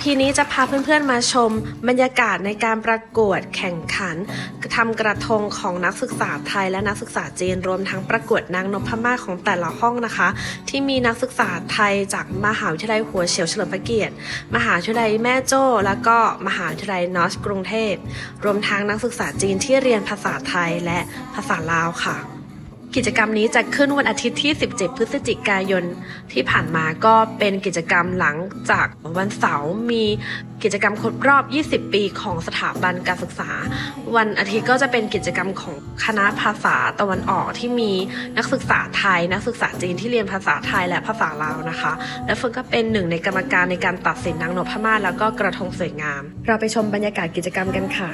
EP นี้จะพาเพื่อนๆมาชม บรรยากาศในการประกวดแข่งขันทำกระทงของนักศึกษาไทยและนักศึกษาจีนรวมทั้งประกวดนางนพมาศของแต่ละห้องนะคะ ที่มีนักศึกษาไทยจากมหาวิทยาลัยหัวเฉียวเฉลิมพระเกียรติ มหาวิทยาลัยแม่โจ้แล้วก็มหาวิทยาลัยนอสกรุงเทพรวมทั้งนักศึกษาจีนที่เรียนภาษาไทยและภาษาลาวค่ะ กิจกรรมนี้จะขึ้นวันอาทิตย์ที่ 17 พฤศจิกายนที่ผ่านมาก็เป็นกิจกรรมหลังจากวันเสาร์มีกิจกรรมครบรอบ 20 ปีของสถาบันการศึกษา วันอาทิตย์ก็จะเป็นกิจกรรมของคณะภาษาตะวันออกที่มีนักศึกษาไทย นักศึกษาจีนที่เรียนภาษาไทยและภาษาลาวนะคะ และเฟิร์นก็เป็นหนึ่งในกรรมการในการตัดสินนางนพมาศแล้วก็กระทงสวยงาม เราไปชมบรรยากาศกิจกรรมกันค่ะ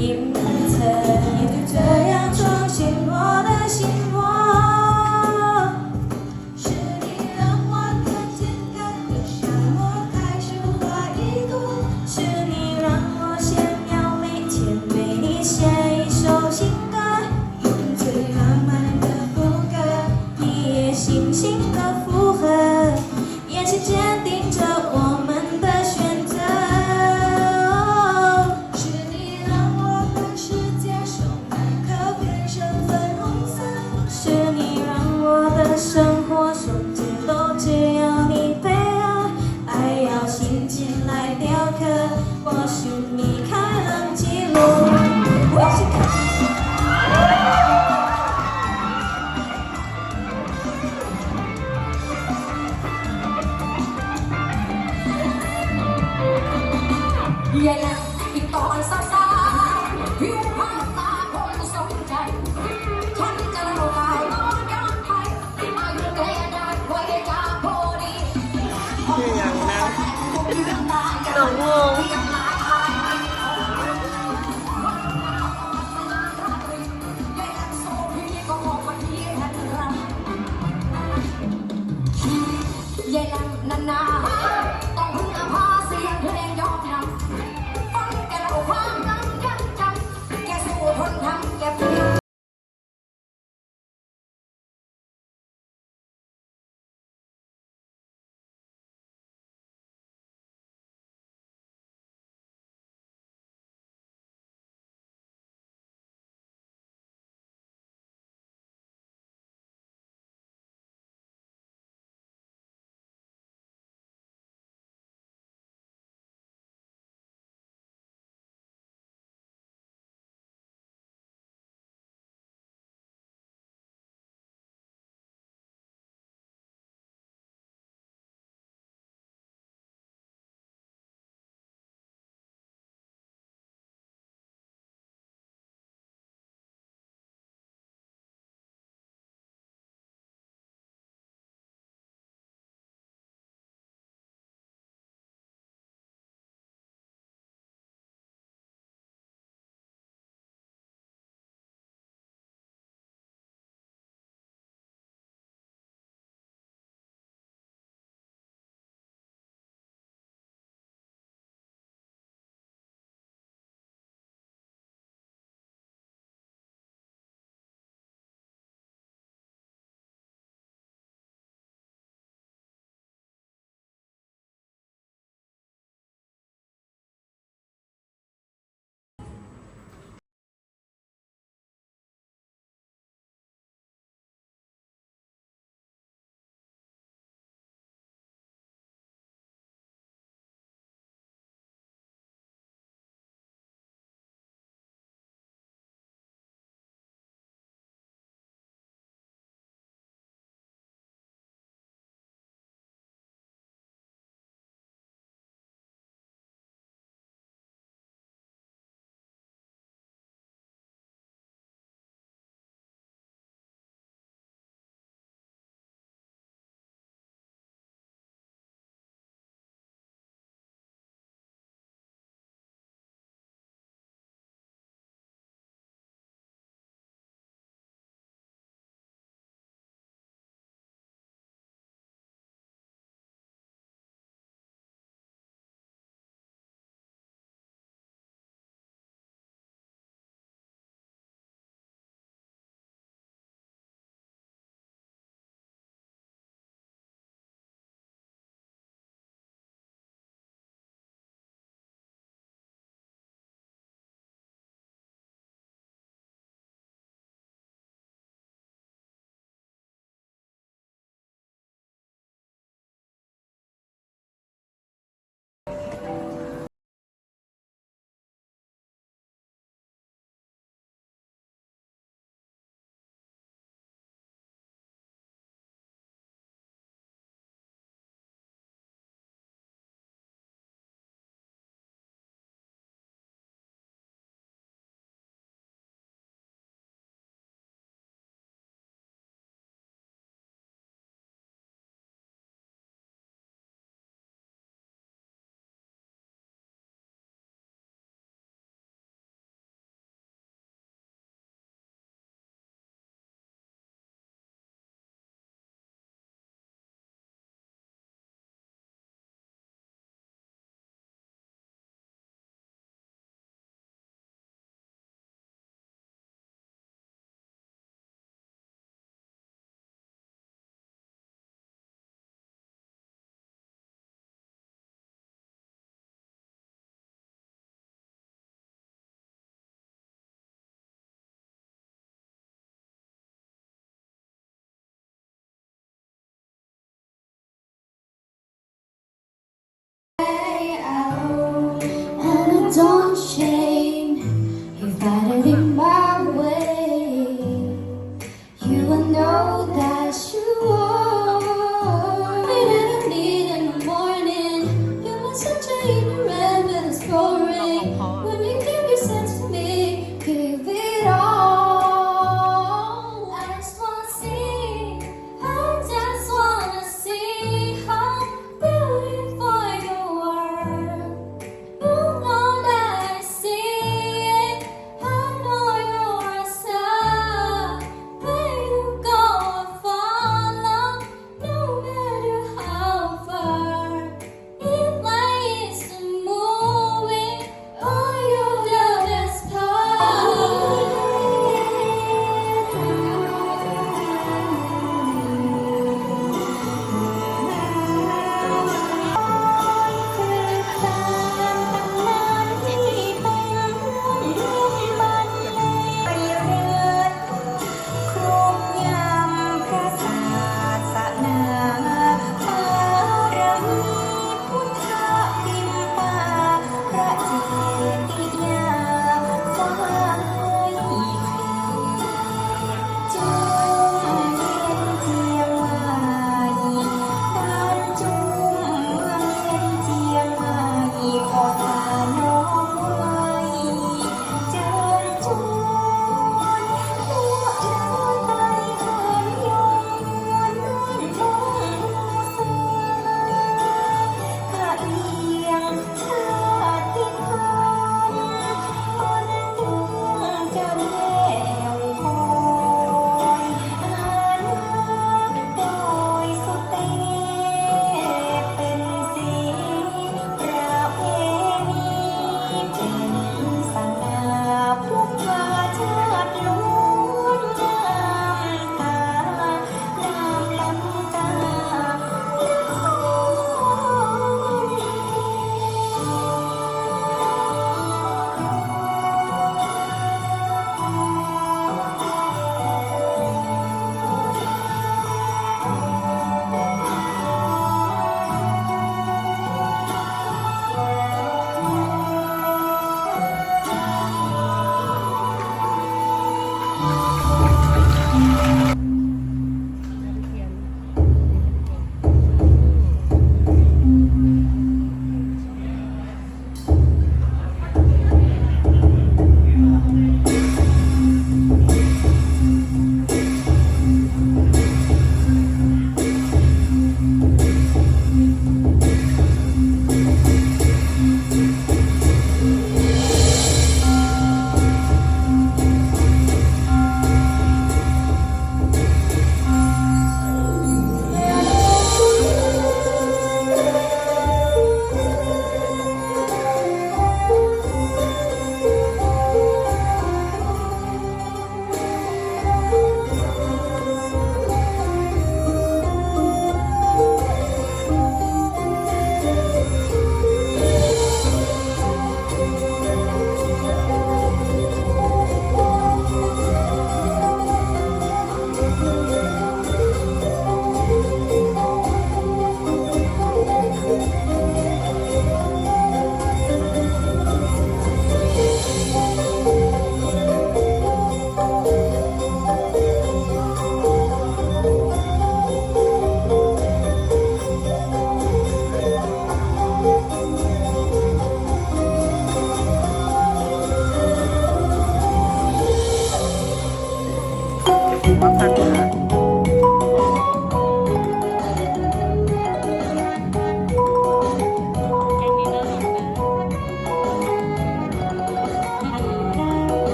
ยิ้มเธอยิ้มเธอ รื่อ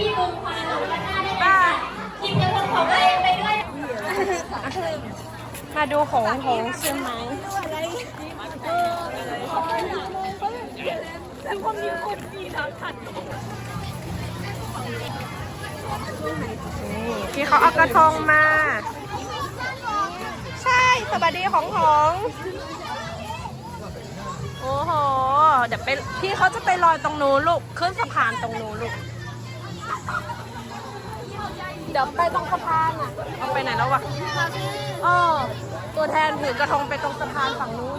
ที่บึงพาหนองละนาได้เลยค่ะหยิบกระทงของตัวเองไปด้วยมาดูหงหงใช่ไหมนี่พี่เขาเอากระทงมา ใช่สวัสดีของหงโอ้โห เดี๋ยวไปพี่เขาจะไปลอยตรงนู้นลูก ขึ้นสะพานตรงนู้นลูก เดี๋ยวไปตรงสะพานอะเอาไปไหนแล้ววะเออตัวแทนถือกระทงไปตรงสะพานฝั่งนู้น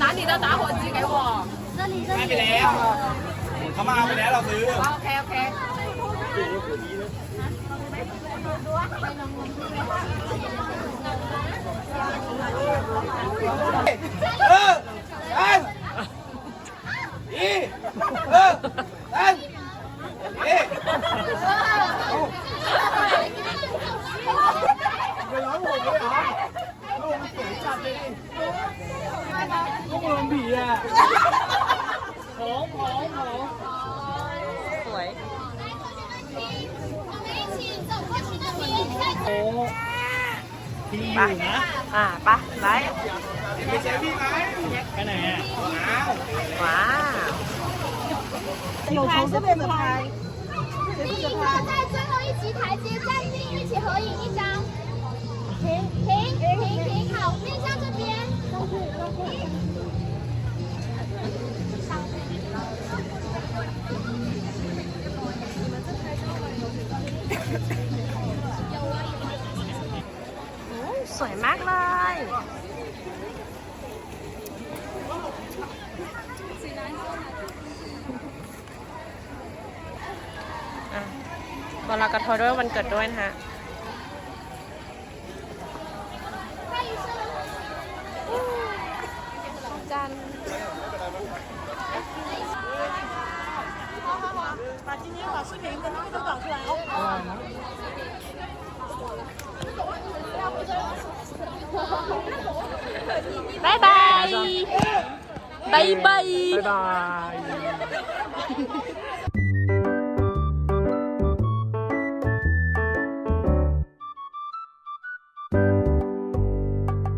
拿你的打火机给我。 ให้ไปแล้ว เขามาเอาไปแล้วเราซื้อ OK OK。 你和在最后一级台阶站定，一起合影一张。停停停停，好，面向这边。โอ้สวยมากเลย วันลอยกระทงด้วยวันเกิดด้วยนะฮะ จัน 拜拜，拜拜。拜拜。